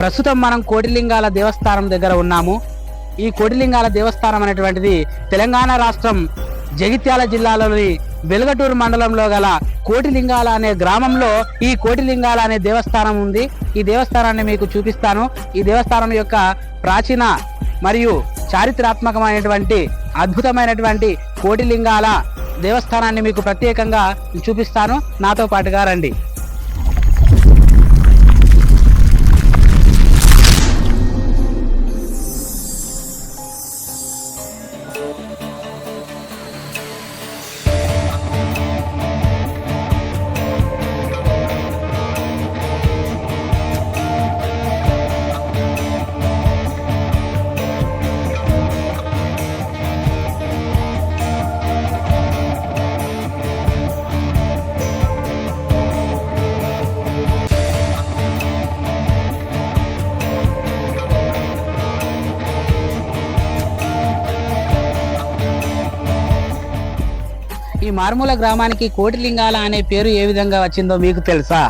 ప్రస్తుతం మనం కోటిలింగాల దేవస్థానం దగ్గర ఉన్నాము. ఈ కోటిలింగాల దేవస్థానం అనేటువంటిది తెలంగాణ రాష్ట్రం జగిత్యాల జిల్లాలోని వెలుగటూరు మండలంలో గల కోటిలింగాల అనే గ్రామంలో ఈ కోటిలింగాల అనే దేవస్థానం ఉంది. ఈ దేవస్థానాన్ని మీకు చూపిస్తాను. ఈ దేవస్థానం యొక్క ప్రాచీన మరియు చారిత్రాత్మకమైనటువంటి అద్భుతమైనటువంటి కోటిలింగాల దేవస్థానాన్ని మీకు ప్రత్యేకంగా చూపిస్తాను. నాతో పాటుగా రండి. మారుమూల గ్రామానికి కోటిలింగాల అనే పేరు ఏ విధంగా వచ్చిందో మీకు తెలుసా?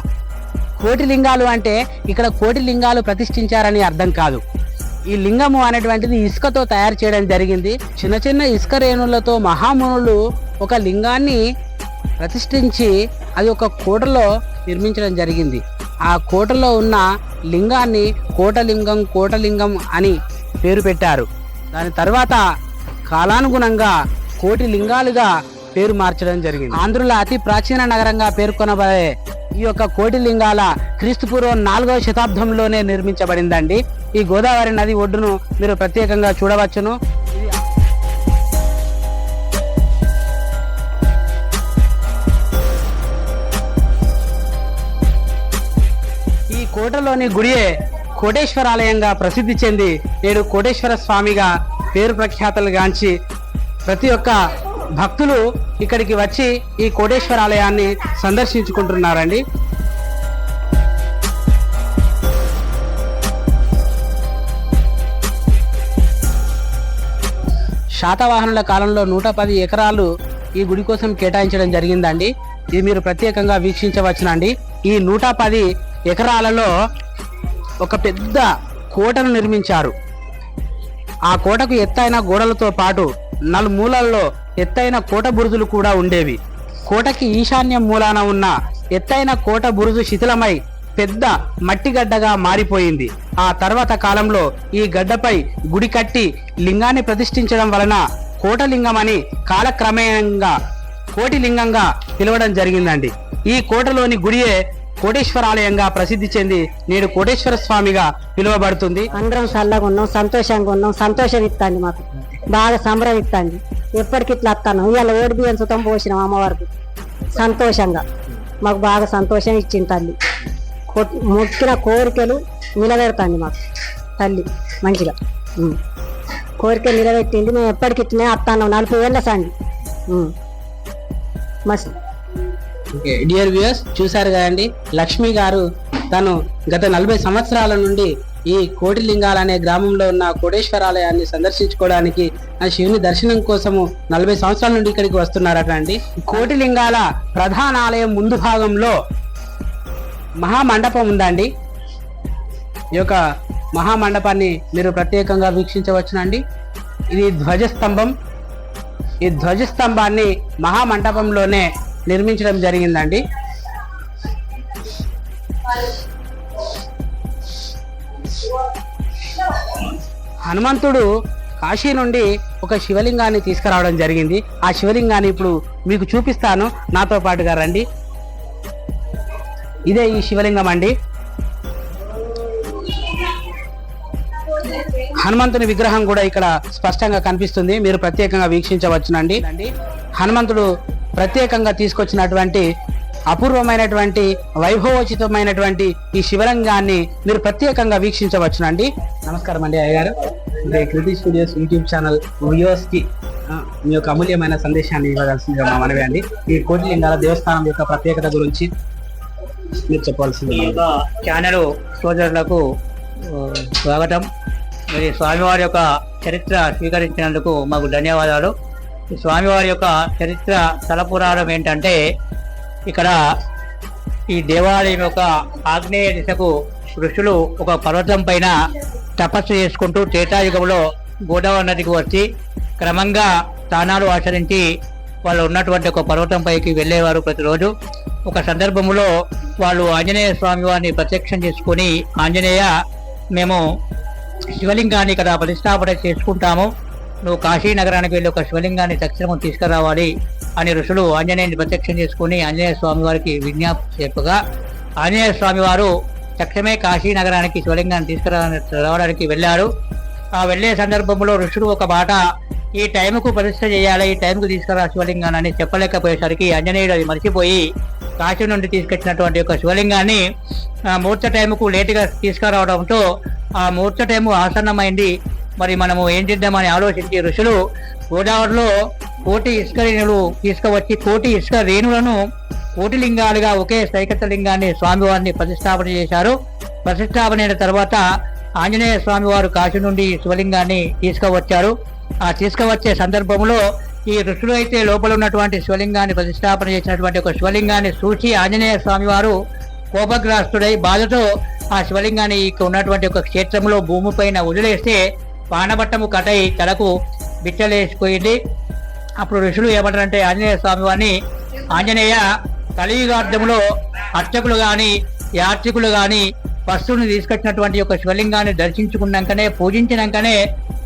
కోటిలింగాలు అంటే ఇక్కడ కోటి లింగాలు ప్రతిష్ఠించారని అర్థం కాదు. ఈ లింగము అనేటువంటిది ఇసుకతో తయారు చేయడం జరిగింది. చిన్న చిన్న ఇసుక రేణులతో మహామునులు ఒక లింగాన్ని ప్రతిష్ఠించి అది ఒక కోటలో నిర్మించడం జరిగింది. ఆ కోటలో ఉన్న లింగాన్ని కోటలింగం కోటలింగం అని పేరు పెట్టారు. దాని తర్వాత కాలానుగుణంగా కోటి లింగాలుగా పేరు మార్చడం జరిగింది. ఆంధ్రుల అతి ప్రాచీన నగరంగా పేర్కొనబడే ఈ యొక్క కోటిలింగాల క్రీస్తుపూర్వం నాలుగవ శతాబ్దంలోనే నిర్మించబడిందండి. ఈ గోదావరి నది ఒడ్డును మీరు ప్రత్యేకంగా చూడవచ్చును. ఈ కోటలోని గుడియే కోటేశ్వర ఆలయంగా ప్రసిద్ధి చెంది నేడు కోటేశ్వర స్వామిగా పేరు ప్రఖ్యాతలు గాంచి ప్రతి ఒక్క భక్తులు ఇక్కడికి వచ్చి ఈ కోటేశ్వర ఆలయాన్ని సందర్శించుకుంటున్నారండి. శాతవాహనుల కాలంలో నూట పది ఎకరాలు ఈ గుడి కోసం కేటాయించడం జరిగిందండి. ఇది మీరు ప్రత్యేకంగా వీక్షించవచ్చునండి. ఈ నూట పది ఎకరాలలో ఒక పెద్ద కోటను నిర్మించారు. ఆ కోటకు ఎత్తైన గోడలతో పాటు నలుమూలల్లో ఎత్తైన కోట బురుజులు కూడా ఉండేవి. కోటకి ఈశాన్యం మూలాన ఉన్న ఎత్తైన కోట బురుజు శిథిలమై పెద్ద మట్టిగడ్డగా మారిపోయింది. ఆ తర్వాత కాలంలో ఈ గడ్డపై గుడి కట్టి లింగాన్ని ప్రతిష్ఠించడం వలన కోటలింగమని కాలక్రమేణంగా కోటిలింగంగా పిలవడం జరిగిందండి. ఈ కోటలోని గుడియే కోటేశ్వరాలయంగా ప్రసిద్ధి చెంది నేడు కోటేశ్వర స్వామిగా పిలువబడుతుంది. అందరం చల్లగా ఉన్నాం సంతోషంగా ఉన్నాం సంతోషం ఇస్తాండి మాకు. బాగా సంబరం ఇస్తాండి ఎప్పటికి ఇట్లా వస్తాను ఇవాళ ఓడి బియ్యం సుతం పోసినాం అమ్మవారికి. సంతోషంగా. మాకు బాగా సంతోషం ఇచ్చింది తల్లి. మొక్కిన కోరికలు నిలబెడతాండి మాకు. తల్లి మంచిగా. కోరిక కోరికలు నిలబెట్టింది. మేము ఎప్పటికి ఇట్లనే వస్తాను నలభై ఏళ్ళ సండి. మస్త్ మస్తు డియర్ వ్యూయర్స్ చూశారు కదండి లక్ష్మి గారు తను గత నలభై సంవత్సరాల నుండి ఈ కోటిలింగాల అనే గ్రామంలో ఉన్న కోటేశ్వరాలయాన్ని సందర్శించుకోవడానికి ఆ శివుని దర్శనం కోసము నలభై సంవత్సరాల నుండి ఇక్కడికి వస్తున్నారట అండి. కోటిలింగాల ప్రధాన ఆలయం ముందు భాగంలో మహామండపం ఉందండి. ఈ యొక్క మహామండపాన్ని మీరు ప్రత్యేకంగా వీక్షించవచ్చునండి. ఇది ధ్వజస్తంభం. ఈ ధ్వజస్తంభాన్ని మహామండపంలోనే నిర్మించడం జరిగిందండి. హనుమంతుడు కాశీ నుండి ఒక శివలింగాన్ని తీసుకురావడం జరిగింది. ఆ శివలింగాన్ని ఇప్పుడు మీకు చూపిస్తాను. నాతో పాటుగా రండి. ఇదే ఈ శివలింగం అండి. హనుమంతుని విగ్రహం కూడా ఇక్కడ స్పష్టంగా కనిపిస్తుంది. మీరు ప్రత్యేకంగా వీక్షించవచ్చునండి. హనుమంతుడు ప్రత్యేకంగా తీసుకొచ్చినటువంటి అపూర్వమైనటువంటి వైభవోచితమైనటువంటి ఈ శివలింగాన్ని మీరు ప్రత్యేకంగా వీక్షించవచ్చునండి. నమస్కారం అండి అయ్యగారు. అంటే కృతి స్టూడియోస్ యూట్యూబ్ ఛానల్ వ్యూవర్స్కి మీ యొక్క అమూల్యమైన సందేశాన్ని ఇవ్వవలసిందిగా మా మనవి అండి. ఈ కోటిలింగాల దేవస్థానం యొక్క ప్రత్యేకత గురించి మీరు చెప్పవలసింది. ఛానల్ సోదరులకు స్వాగతం. మరి స్వామివారి యొక్క చరిత్ర స్వీకరించినందుకు మాకు ధన్యవాదాలు. స్వామివారి యొక్క చరిత్ర తలపురాణం ఏంటంటే ఇక్కడ ఈ దేవాలయం యొక్క ఆగ్నేయ దిశకు ఋషులు ఒక పర్వతం పైన తపస్సు చేసుకుంటూ త్రేతాయుగంలో గోదావరి నదికి వచ్చి క్రమంగా స్థానాలు ఆచరించి వాళ్ళు ఉన్నటువంటి ఒక పర్వతం పైకి వెళ్ళేవారు ప్రతిరోజు. ఒక సందర్భంలో వాళ్ళు ఆంజనేయ స్వామి వారిని ప్రత్యక్షం చేసుకొని ఆంజనేయ మేము శివలింగాన్ని ఇక్కడ ప్రతిష్టాపన చేసుకుంటాము. నువ్వు కాశీ నగరానికి వెళ్ళి ఒక శివలింగాన్ని తక్షణం తీసుకురావాలి అని ఋషులు ఆంజనేయుని ప్రత్యక్షం చేసుకుని ఆంజనేయ స్వామి వారికి విజ్ఞాప్తి చెప్పగా ఆంజనేయ స్వామి వారు తక్షణమే కాశీ నగరానికి శివలింగాన్ని తీసుకురా రావడానికి వెళ్ళారు. ఆ వెళ్ళే సందర్భంలో ఋషులు ఒక మాట ఈ టైంకు ప్రతిష్ట చేయాలి ఈ టైంకు తీసుకురా శివలింగాన్ని అని చెప్పలేకపోయేసరికి ఆంజనేయుడు అది మర్చిపోయి కాశీ నుండి తీసుకొచ్చినటువంటి ఒక శివలింగాన్ని ఆ ముహూర్త టైంకు లేటుగా తీసుకురావడంతో ఆ ముహూర్త టైము ఆసన్నమైంది. మరి మనము ఏం చేద్దామని ఆలోచించి ఋషులు గోదావరిలో కోటి ఇసుక రేణులు తీసుకువచ్చి కోటి ఇసుక రేణులను కోటి లింగాలుగా ఒకే సైకత లింగాన్ని స్వామివారిని ప్రతిష్టాపన చేశారు. ప్రతిష్టాపన అయిన తర్వాత ఆంజనేయ స్వామి వారు కాశీ నుండి శివలింగాన్ని తీసుకువచ్చారు. ఆ తీసుకువచ్చే సందర్భంలో ఈ ఋషులు అయితే లోపల ఉన్నటువంటి శివలింగాన్ని ప్రతిష్టాపన చేసినటువంటి ఒక శివలింగాన్ని చూసి ఆంజనేయ స్వామి వారు కోపగ్రాస్తుడై బాధతో ఆ శివలింగాన్ని ఇక్కడ ఉన్నటువంటి ఒక క్షేత్రంలో భూమి పైన వదిలేస్తే పానబట్టము కటై తలకు బిచ్చలేసిపోయింది. అప్పుడు ఋషులు ఏమంటారంటే ఆంజనేయ స్వామి వారిని ఆంజనేయ కలియుగార్థంలో అర్చకులు గాని యాత్రికులు గాని వస్తువుని తీసుకొచ్చినటువంటి ఒక శివలింగాన్ని దర్శించుకున్నాకనే పూజించినాకనే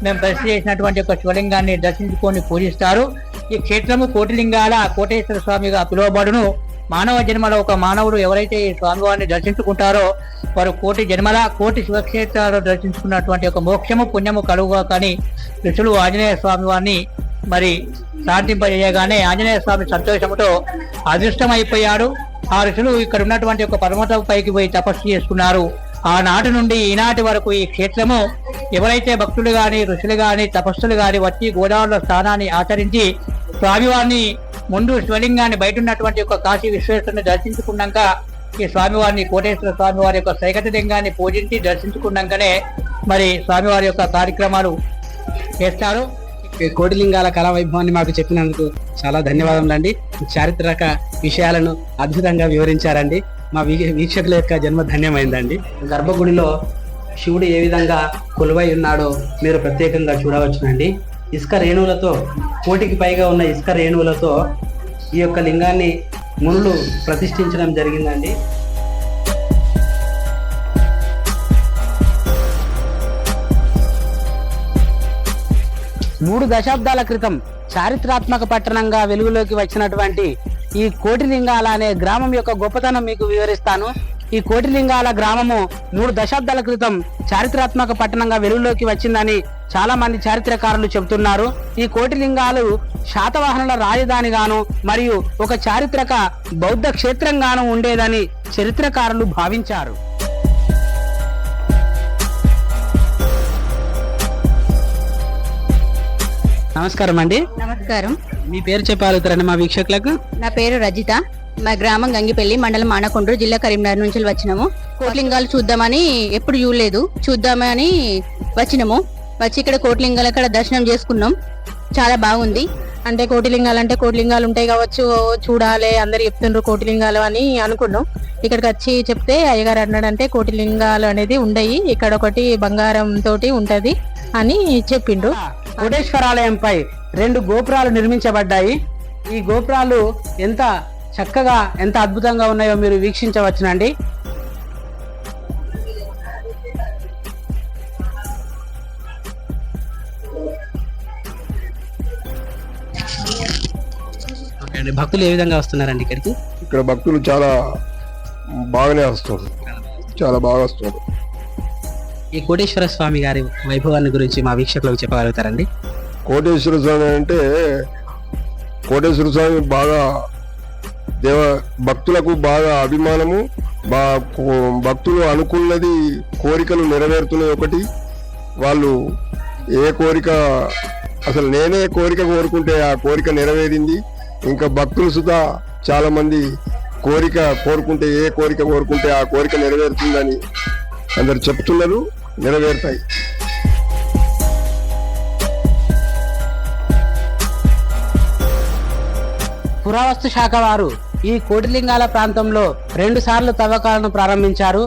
మేము ప్రసిద్ధి చేసినటువంటి యొక్క శివలింగాన్ని దర్శించుకొని పూజిస్తారు. ఈ క్షేత్రము కోటిలింగాల కోటేశ్వర స్వామిగా పిలువబడును. మానవ జన్మలో ఒక మానవుడు ఎవరైతే ఈ స్వామివారిని దర్శించుకుంటారో వారు కోటి జన్మల కోటి శివక్షేత్రాలు దర్శించుకున్నటువంటి ఒక మోక్షము పుణ్యము కలుగుగా కానీ ఋషులు ఆంజనేయ స్వామి వారిని మరి ప్రార్థింపజేయగానే ఆంజనేయ స్వామి సంతోషముతో అదృష్టమైపోయాడు. ఆ ఋషులు ఇక్కడ ఉన్నటువంటి ఒక పర్వతం పైకి పోయి తపస్సు చేసుకున్నారు ఆనాటి నుండి ఈనాటి వరకు ఈ క్షేత్రము ఎవరైతే భక్తులు గాని ఋషులు గాని తపస్సులు గాని వచ్చి గోదావరిలో స్థానాన్ని ఆచరించి స్వామివారిని ముందు శివలింగాన్ని బయట ఉన్నటువంటి ఒక కాశీ విశ్వేశ్వరుని దర్శించుకున్నాక ఈ స్వామివారిని కోటేశ్వర స్వామివారి యొక్క సైకత లింగాన్ని పూజించి దర్శించుకున్నాకనే మరి స్వామివారి యొక్క కార్యక్రమాలు చేస్తారు. ఈ కోటిలింగాల కళా వైభవాన్ని మాకు చెప్పినందుకు చాలా ధన్యవాదములు అండి చారిత్రక విషయాలను అద్భుతంగా వివరించారండి. మా వీ- వీక్షకుల యొక్క జన్మ ధన్యమైందండి. గర్భగుడిలో శివుడు ఏ విధంగా కొలువై ఉన్నాడో మీరు ప్రత్యేకంగా చూడవచ్చునండి. ఇసుక రేణువులతో కోటికి పైగా ఉన్న ఇసుక రేణువులతో ఈ యొక్క లింగాన్ని మునులు ప్రతిష్ఠించడం జరిగిందండి. మూడు దశాబ్దాల క్రితం చారిత్రాత్మక పట్టణంగా వెలుగులోకి వచ్చినటువంటి ఈ కోటిలింగాల అనే గ్రామం యొక్క గొప్పతనం మీకు వివరిస్తాను. ఈ కోటిలింగాల గ్రామము మూడు దశాబ్దాల క్రితం చారిత్రాత్మక పట్టణంగా వెలుగులోకి వచ్చిందని చాలా మంది చారిత్రకారులు చెబుతున్నారు. ఈ కోటిలింగాలు శాతవాహనుల రాజధానిగాను మరియు ఒక చారిత్రక బౌద్ధ క్షేత్రంగాను ఉండేదని చరిత్రకారులు భావించారు. నమస్కారం అండి నమస్కారం. మీ పేరు చెప్పగలుగుతారండి మా వీక్షకులకు. నా పేరు రజిత. మా గ్రామం గంగిపల్లి మండలం ఆనకొండ్రు జిల్లా కరీంనగర్ నుంచి వచ్చినాము. కోట్లింగాలు చూద్దామని ఎప్పుడు చూడలేదు. చూద్దామని వచ్చినాము. వచ్చి ఇక్కడ కోట్లింగాలు అక్కడ దర్శనం చేసుకున్నాం. చాలా బాగుంది. అంటే కోటిలింగాలు అంటే కోటిలింగాలు ఉంటాయి కావచ్చు చూడాలి అందరు చెప్తుండ్రు కోటిలింగాలు అని అనుకున్నాం. ఇక్కడికి వచ్చి చెప్తే అయ్యగారు అన్నాడంటే కోటిలింగాలు అనేది ఉండయి ఇక్కడ ఒకటి బంగారం తోటి ఉంటది అని చెప్పిండ్రు. కోటేశ్వరాలయంపై రెండు గోపురాలు నిర్మించబడ్డాయి. ఈ గోపురాలు ఎంత చక్కగా ఎంత అద్భుతంగా ఉన్నాయో మీరు వీక్షించవచ్చునండి. ఓకే అండి భక్తులు ఏ విధంగా వస్తున్నారండి ఇక్కడికి? ఇక్కడ భక్తులు చాలా బాగానే వస్తారు. చాలా బాగా వస్తారు. ఈ కోటేశ్వర స్వామి గారి వైభవాన్ని గురించి మా వీక్షకులకు చెప్పగలుగుతారండి. కోటేశ్వర స్వామి అంటే కోటేశ్వర స్వామి బాగా దేవ భక్తులకు బాగా అభిమానము బా కో- భక్తులు అనుకున్నది కోరికలు నెరవేరుతున్నాయి ఒకటి. వాళ్ళు ఏ కోరిక అసలు నేనే కోరిక కోరుకుంటే ఆ కోరిక నెరవేరింది. ఇంకా భక్తులు సుధా చాలామంది కోరిక కోరుకుంటే ఏ కోరిక కోరుకుంటే ఆ కోరిక నెరవేరుతుందని అందరు చెప్తున్నారు నెరవేరుతాయి. పురావస్తు శాఖ వారు ఈ కోటిలింగాల ప్రాంతంలో రెండు సార్లు తవ్వకాలను ప్రారంభించారు.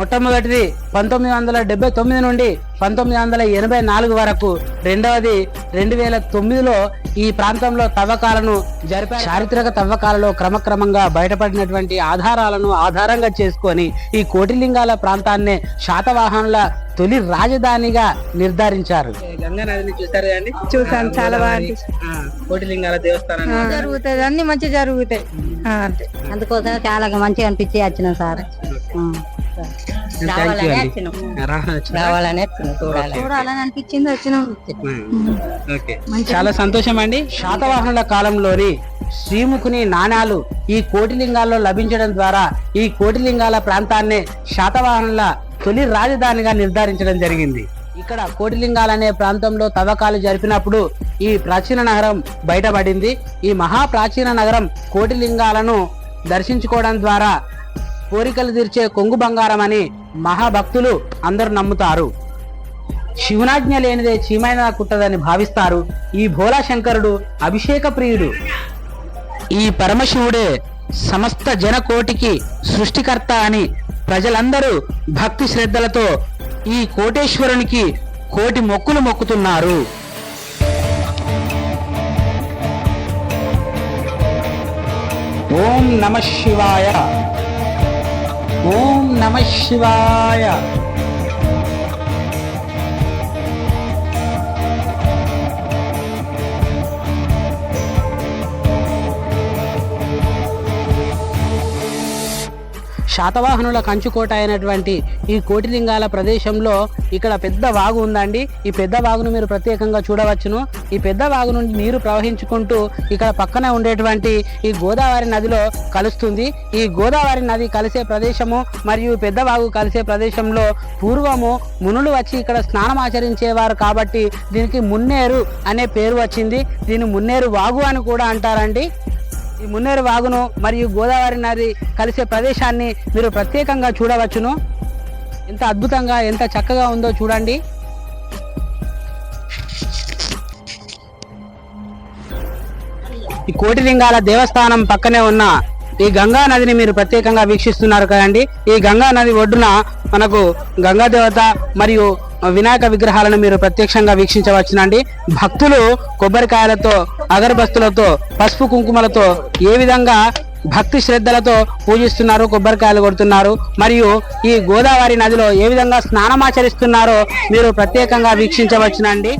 మొట్టమొదటిది పంతొమ్మిది వందల డెబ్బై తొమ్మిది నుండి పంతొమ్మిది వందల ఎనభై నాలుగు వరకు. రెండవది రెండు వేల తొమ్మిదిలో ఈ ప్రాంతంలో తవ్వకాలను జరిపారు చారిత్రక తవ్వకాలలో క్రమక్రమంగా బయటపడినటువంటి ఆధారాలను ఆధారంగా చేసుకొని ఈ కోటిలింగాల ప్రాంతాన్నే శాతవాహనుల తొలి రాజధానిగా నిర్ధారించారు. చూసారు అండి చూసాను చాలా బాగా కోటిలింగాల దేవస్థానం జరుగుతాయి అన్ని మంచిగా జరుగుతాయి. అందుకోసం చాలా మంచిగా అనిపించి వచ్చినాం సార్. రావాలని రావాలని వచ్చినాం చూడాలి చూడాలని. అనిపించింది వచ్చినాం. ఓకే. చాలా సంతోషం అండి. శాతవాహనుల కాలంలోని శ్రీముఖుని నాణాలు ఈ కోటిలింగాల్లో లభించడం ద్వారా ఈ కోటిలింగాల ప్రాంతాన్నే శాతవాహనుల తొలి రాజధానిగా నిర్ధారించడం జరిగింది. ఇక్కడ కోటిలింగాలు అనే ప్రాంతంలో తవ్వకాలు జరిపినప్పుడు ఈ ప్రాచీన నగరం బయటపడింది. ఈ మహా ప్రాచీన నగరం కోటిలింగాలను దర్శించుకోవడం ద్వారా కోరికలు తీర్చే కొంగు బంగారం అని మహాభక్తులు అందరూ నమ్ముతారు. శివనాజ్ఞ లేనిదే చీమైన కుట్టదని భావిస్తారు ఈ భోలా శంకరుడు అభిషేక ప్రియుడు. ఈ పరమశివుడే సమస్త జనకోటికి సృష్టికర్త అని ప్రజలందరూ భక్తి శ్రద్ధలతో ఈ కోటేశ్వరునికి కోటి మొక్కులు మొక్కుతున్నారు. ఓం నమ శివాయ. ఓం నమ శివాయ. శాతవాహనుల కంచుకోట అయినటువంటి ఈ కోటిలింగాల ప్రదేశంలో ఇక్కడ పెద్ద వాగు ఉందండి. ఈ పెద్ద వాగును మీరు ప్రత్యేకంగా చూడవచ్చును. ఈ పెద్ద వాగు నుండి నీరు ప్రవహించుకుంటూ ఇక్కడ పక్కన ఉండేటువంటి ఈ గోదావరి నదిలో కలుస్తుంది. ఈ గోదావరి నది కలిసే ప్రదేశము మరియు పెద్ద వాగు కలిసే ప్రదేశంలో పూర్వము మునులు వచ్చి ఇక్కడ స్నానం ఆచరించేవారు కాబట్టి దీనికి మున్నేరు అనే పేరు వచ్చింది. దీని మున్నేరు వాగు అని కూడా అంటారండి. ఈ మున్నేరు వాగును మరియు గోదావరి నది కలిసే ప్రదేశాన్ని మీరు ప్రత్యేకంగా చూడవచ్చును. ఎంత అద్భుతంగా ఎంత చక్కగా ఉందో చూడండి. ఈ కోటిలింగాల దేవస్థానం పక్కనే ఉన్న ఈ గంగా నదిని మీరు ప్రత్యేకంగా వీక్షిస్తున్నారు కదండి. ఈ గంగా నది ఒడ్డున మనకు గంగా దేవత మరియు వినాయక విగ్రహాలను మీరు ప్రత్యక్షంగా వీక్షించవచ్చునండి. భక్తులు కొబ్బరికాయలతో అగరబస్తులతో పసుపు కుంకుమలతో ఏ విధంగా భక్తి శ్రద్ధలతో పూజిస్తున్నారు కొబ్బరికాయలు కొడుతున్నారు మరియు ఈ గోదావరి నదిలో ఏ విధంగా స్నానమాచరిస్తున్నారో మీరు ప్రత్యేకంగా వీక్షించవచ్చునండి.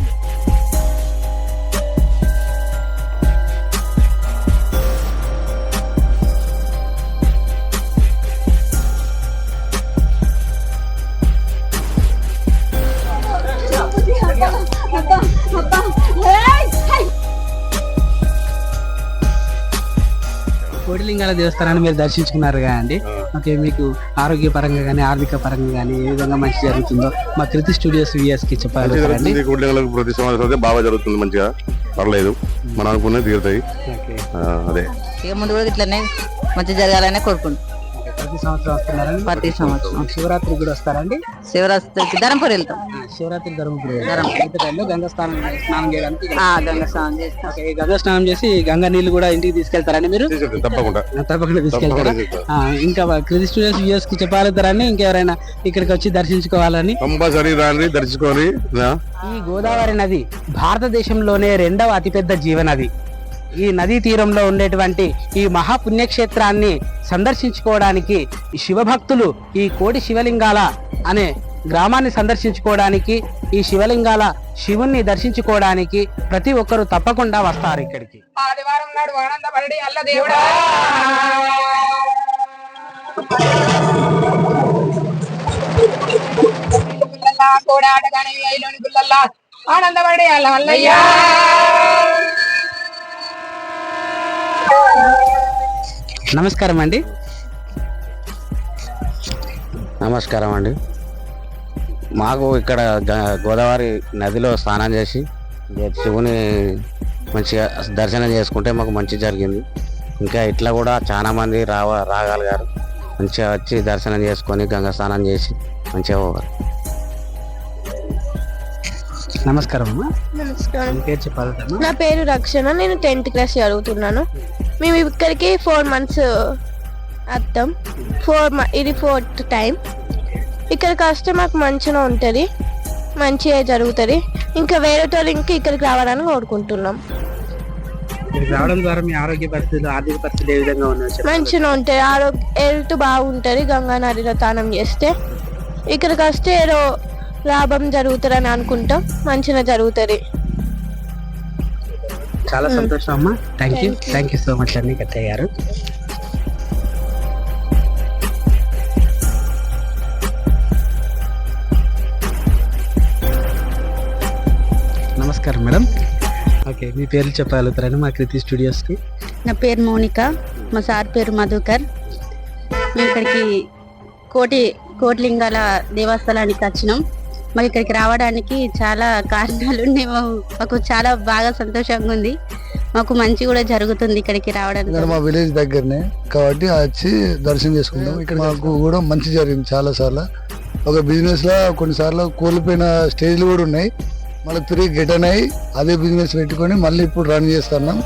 కోటిలింగాల దేవస్థానాన్ని మీరు దర్శించుకున్నారు కదండి ఓకే మీకు ఆరోగ్యపరంగా కానీ ఆర్థిక పరంగా కానీ ఏ విధంగా మంచి జరుగుతుందో మా కృతి స్టూడియోస్ విఎస్కి చెప్పాలి ప్రతి సంవత్సరం బాగా జరుగుతుంది మంచిగా. పర్లేదు. మనం అనుకున్నది తీరుతాయి. అదే. ముందు కూడా ఇట్లనే మంచి జరగాలనే కోరుకుంటున్నాం. ప్రతి సంవత్సరం వస్తున్నారండి ప్రతి సంవత్సరం. శివరాత్రి కూడా వస్తారండి? శివరాత్రికి ధరంపూర్ వెళ్తాం. శివరాత్రి ధర్మపురి టైంలో గంగా స్నానం స్నానం చేయడానికి ఆ, గంగ స్నానం చేస్తాం. గంగా స్నానం చేసి గంగా నీళ్ళు కూడా ఇంటికి తీసుకెళ్తారండి మీరు? తప్పకుండా. తప్పకుండా తీసుకెళ్తారా? ఇంకా క్రితి స్టూడియోస్ వ్యూస్కి చెప్పాలంటారని ఇంకెవరైనా ఇక్కడికి వచ్చి దర్శించుకోవాలని? కంపల్సరీ రాండి దర్శించుకొని ఆ, ఈ గోదావరి నది భారతదేశంలోనే రెండవ అతిపెద్ద జీవనది. ఈ నదీ తీరంలో ఉండేటువంటి ఈ మహాపుణ్యక్షేత్రాన్ని సందర్శించుకోవడానికి శివభక్తులు ఈ కోటి శివలింగాల అనే గ్రామాన్ని సందర్శించుకోవడానికి ఈ శివలింగాల శివుణ్ణి దర్శించుకోవడానికి ప్రతి ఒక్కరూ తప్పకుండా వస్తారు ఇక్కడికి. ఆదివారం నాడు ఆనందపడి అల్ల దేవుడా. ఐలోని గుల్లల్లా ఆనందపడి అల్ల అల్లయ్యా నమస్కారం అండి నమస్కారం అండి మాకు ఇక్కడ గ- గోదావరి నదిలో స్నానం చేసి శివుని మంచిగా దర్శనం చేసుకుంటే మాకు మంచి జరిగింది. ఇంకా ఇట్లా కూడా చాలా మంది రావ రాగలిగారు. మంచిగా వచ్చి దర్శనం చేసుకొని గంగా స్నానం చేసి మంచిగా పోవాలి. నమస్కారం అమ్మా. నమస్కారం. పేరు చెప్పాలి నా పేరు రక్షణ. నేను టెన్త్ క్లాస్ చదువుతున్నాను. మేము ఇక్కడికి ఫోర్ మంత్స్ వస్తాం ఫోర్ ఇది ఫోర్త్ టైం. ఇక్కడికి వస్తే మాకు మంచిగా ఉంటుంది. మంచిగా జరుగుతుంది. ఇంకా వేరే ఇంకా ఇక్కడికి రావాలని కోరుకుంటున్నాం. ఇక్కడికి రావడం ద్వారా మీ ఆరోగ్య పరిస్థితులు ఆర్థిక పరిస్థితులు ఏ విధంగా ఉన్నాయో. మంచిగా ఉంటుంది ఆరోగ్య హెల్త్ బాగుంటుంది. గంగా నదిలో స్నానం చేస్తే. ఇక్కడికి వస్తే ఏదో లాభం జరుగుతుందని అనుకుంటాం మంచిగా జరుగుతుంది. చాలా సంతోషం అమ్మా. Thank you thank you so much అండి కట్టయ్య గారు. నమస్కారం మేడం. ఓకే మీ పేర్లు చెప్పగలుగుతారని మా కృతి స్టూడియోస్కి. నా పేరు మౌనిక. మా సార్ పేరు మధుకర్. మేము ఇక్కడికి కోటి కోటిలింగాల దేవస్థానానికి వచ్చినాం. మాకు ఇక్కడికి రావడానికి చాలా కారణాలు ఉన్నాయి మా- మాకు చాలా బాగా సంతోషంగా ఉంది. మాకు మంచి కూడా జరుగుతుంది ఇక్కడికి రావడానికి. మా విలేజ్ దగ్గరనే కాబట్టి వచ్చి దర్శనం చేసుకుందాం. ఇక్కడ మాకు కూడా మంచి జరిగింది చాలా సార్లు ఒక బిజినెస్లో కొన్నిసార్లు కోల్పోయిన స్టేజ్లు కూడా ఉన్నాయి. మళ్ళీ తిరిగి రిటర్న్ అయ్యి అదే బిజినెస్ పెట్టుకొని మళ్ళీ ఇప్పుడు రన్ చేస్తున్నాం.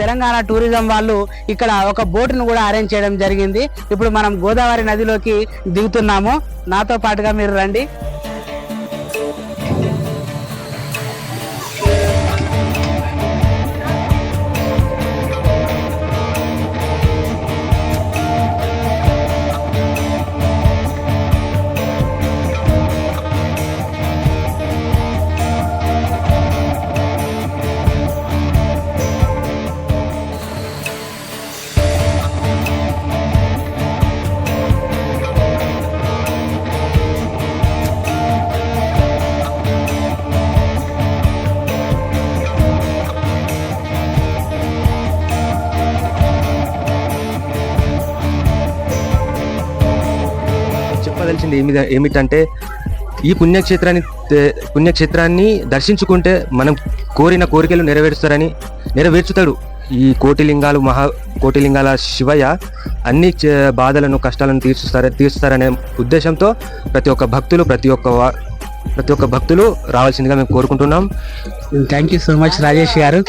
తెలంగాణ టూరిజం వాళ్ళు ఇక్కడ ఒక బోటును కూడా అరేంజ్ చేయడం జరిగింది. ఇప్పుడు మనం గోదావరి నదిలోకి దిగుతున్నాము. నాతో పాటుగా మీరు రండి. ఏమి ఏమిటంటే ఈ పుణ్యక్షేత్రాన్ని పుణ్యక్షేత్రాన్ని దర్శించుకుంటే మనం కోరిన కోరికలు నెరవేరుస్తారని నెరవేర్చుతాడు. ఈ కోటిలింగాలు మహా కోటిలింగాల శివయ్య అన్ని బాధలను కష్టాలను తీర్చుస్తారు తీర్చుతారనే ఉద్దేశంతో ప్రతి ఒక్క భక్తులు ప్రతి ఒక్క ప్రతి ఒక్క భక్తులు రావాల్సిందిగా మేము కోరుకుంటున్నాం. Thank you so much Rajesh గారు.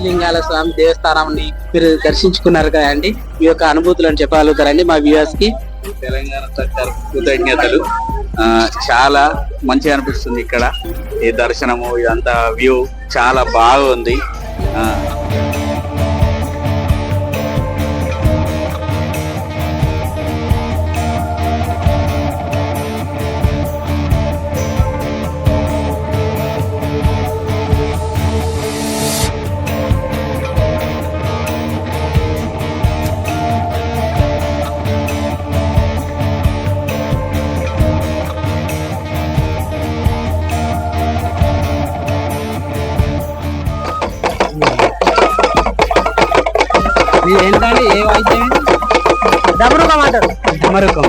కోటిలింగాల స్వామి దేవస్థానాన్ని మీరు దర్శించుకున్నారు కదండి మీ యొక్క అనుభూతులను చెప్పగలుగుతారండి మా వ్యూవర్స్కి? తెలంగాణ సర్కార్ కృతజ్ఞతలు. ఆ, చాలా మంచిగా అనిపిస్తుంది ఇక్కడ. ఈ దర్శనము ఇదంతా వ్యూ చాలా బాగుంది. ఇది ఏ? డబరుగా అంటారు డమరుకం.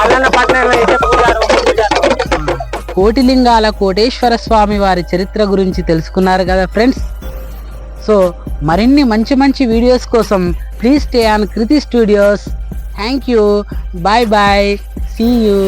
అల్లన్న పట్టణంలో అయితే పూజారు కోటిలింగాల కోటేశ్వర స్వామి వారి చరిత్ర గురించి తెలుసుకున్నారు కదా ఫ్రెండ్స్. సో మరిన్ని మంచి మంచి వీడియోస్ కోసం please stay on Kriti studios thank you bye bye see you